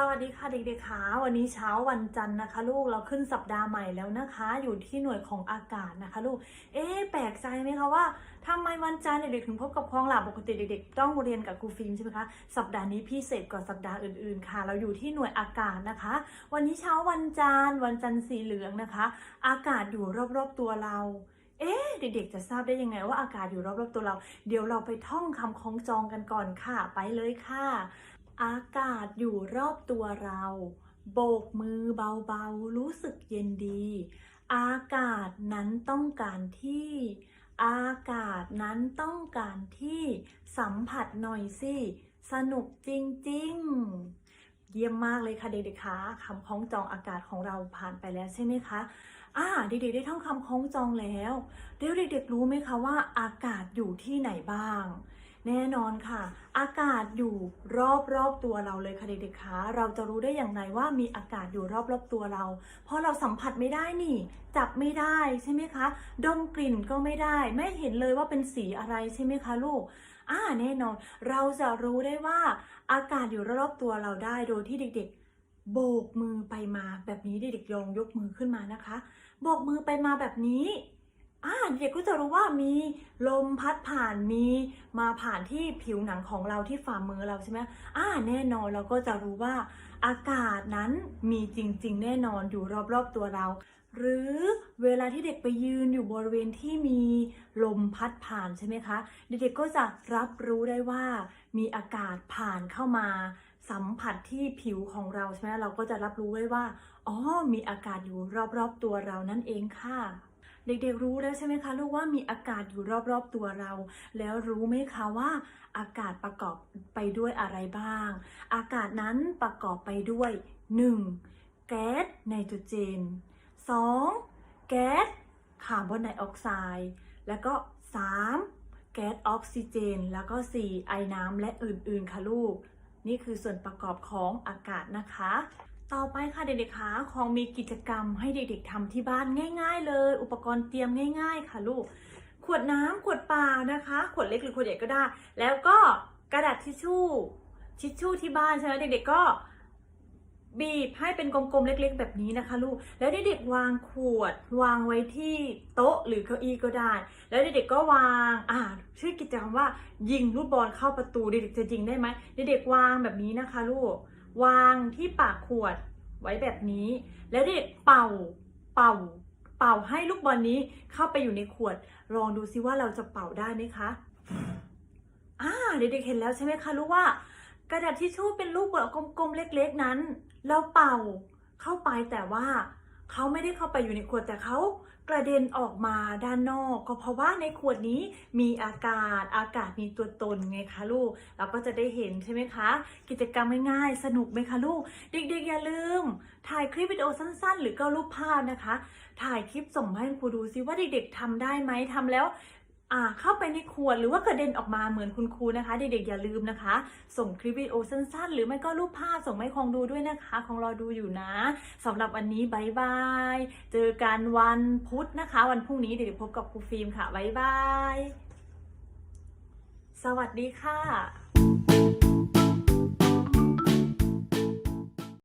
สวัสดีค่ะเด็กๆค่ะวันนี้เช้าวันจันทร์นะคะ ลูกเราขึ้นสัปดาห์ใหม่แล้วนะคะ อยู่ที่หน่วยของอากาศนะคะ ลูก เอ๊ะแปลกใจไหมคะว่าทำไมวันจันทร์เด็กๆถึงพบกับคลองหลับปกติเด็กๆ ต้องเรียนกับครูฟิล์มใช่ไหมคะสัปดาห์นี้พิเศษกว่าสัปดาห์อื่นๆค่ะ เราอยู่ที่หน่วยอากาศนะคะ วันนี้เช้าวันจันทร์วันจันทร์สีเหลืองนะคะ อากาศอยู่รอบๆตัวเราเอ๊ะเด็กๆจะทราบได้ยังไงว่าอากาศอยู่รอบๆตัวเรา เดี๋ยวเราไปท่องคำคล้องจองกันก่อนค่ะ ไปเลยค่ะ อากาศอยู่รอบตัวเรา โบกมือเบาๆ รู้สึกเย็นดี อากาศนั้นต้องการที่ อากาศนั้นต้องการที่ สัมผัสหน่อยสิ สนุกจริงๆ เยี่ยมมากเลยค่ะเด็กๆคะคำคล้องจองอากาศของเราผ่านไปแล้วใช่ไหมคะอ่าเด็กๆได้ท่องคำคล้องจองแล้วเดี๋ยวเด็กๆรู้ไหมคะว่า อากาศอยู่ที่ไหนบ้าง แน่นอนค่ะ อากาศอยู่รอบรอบๆตัวเราเลยค่ะเด็กๆคะเราจะรู้ได้อย่างไรว่ามีอากาศอยู่รอบรอบๆตัวเรา เพราะเราสัมผัสไม่ได้นี่ จับไม่ได้ใช่ไหมคะ ดมกลิ่นก็ไม่ได้ ไม่เห็นเลยว่าเป็นสีอะไรใช่ไหมคะลูกอ่าแน่นอน เราจะรู้ได้ว่า อากาศอยู่รอบๆตัวเราได้โดยที่เด็ก ๆ โบกมือไปมาแบบนี้เด็กๆลองยกมือขึ้นมานะคะ โบกมือไปมาแบบนี้ เด็กก็จะรู้ว่ามีลมพัดผ่านมีมาผ่านที่ผิวหนังของเราที่ฝ่ามือเราใช่ไหมอ่าแน่นอนเราก็จะรู้ว่าอากาศนั้นมีจริง ๆ แน่นอนอยู่รอบๆตัวเรา หรือเวลาที่เด็กไปยืนอยู่บริเวณที่มีลมพัดผ่านใช่ไหมคะ เด็กๆก็จะรับรู้ได้ว่า มีอากาศผ่านเข้ามา สัมผัสที่ผิวของเราใช่ไหมเราก็จะรับรู้ได้ว่าอ๋อมีอากาศอยู่รอบๆตัวเรานั่นเองค่ะ เด็กๆรู้แล้วใช่ไหมคะลูกว่ามีอากาศอยู่รอบๆตัวเรา แล้วรู้ไหมคะว่า อากาศประกอบไปด้วยอะไรบ้าง อากาศนั้นประกอบไปด้วย 1. แก๊สไนโตรเจน 2. แก๊สคาร์บอนไดออกไซด์แล้วก็ 3. แก๊สออกซิเจน แล้วก็ 4. ไอน้ำและอื่นๆค่ะลูก นี่คือส่วนประกอบของอากาศนะคะ ต่อไปค่ะเด็กๆคะของมีกิจกรรมให้เด็กๆทำที่บ้านง่าย ๆ เลย อุปกรณ์เตรียมง่าย ๆ ค่ะลูก ขวดน้ำขวดเปล่านะคะ ขวดเล็กหรือขวดใหญ่ก็ได้ แล้วก็กระดาษทิชชู่ทิชชู่ที่บ้านใช่ไหมเด็กๆก็บีบให้เป็นกลมๆเล็กๆ แบบนี้นะคะ ลูก แล้วเด็กๆวางขวด วางไว้ที่โต๊ะหรือเก้าอี้ก็ได้ แล้วเด็กๆก็วางอ่าชื่อกิจกรรมว่า ยิงลูกบอลเข้าประตูเด็กๆจะยิงได้ไหมเด็กๆวางแบบนี้นะคะ ลูก วางที่ปากขวดไว้แบบนี้ แล้วเด็กเป่าเป่า เป่าให้ลูกบอลนี้เข้าไปอยู่ในขวด ลองดูซิว่าเราจะเป่าได้ไหมคะอ่าเด็กๆเห็นแล้วใช่ไหมคะรู้ว่า กระดาษทิชชู่เป็นลูกบอลกลมๆเล็ก ๆนั้น เราเป่าเข้าไปแต่ว่า เขาไม่ได้เข้าไปอยู่ในขวดแต่เขากระเด็นออกมาด้านนอก ก็เพราะว่าในขวดนี้มีอากาศอากาศมีตัวตนไงคะลูก เราก็จะได้เห็นใช่ไหมคะ กิจกรรมง่ายๆสนุกไหมคะลูก เด็กๆอย่าลืม ถ่ายคลิปวิดีโอสั้นๆ หรือก็รูปภาพนะคะ ถ่ายคลิปส่งมาให้ครูดูซิว่าเด็กๆทำได้ไหมทำแล้ว เข้าไปในขวดหรือว่ากระเด็นออกมาเหมือนคุณครูนะคะ เด็กๆอย่าลืมนะคะ ส่งคลิปวิดีโอสั้นๆ หรือไม่ก็รูปภาพส่งมาให้คองดูด้วยนะคะ คองรอดูอยู่นะสำหรับวันนี้บายบาย เจอกันวันพุธนะคะ วันพรุ่งนี้เดี๋ยวพบกับครูฟิล์มค่ะบายบาย สวัสดีค่ะ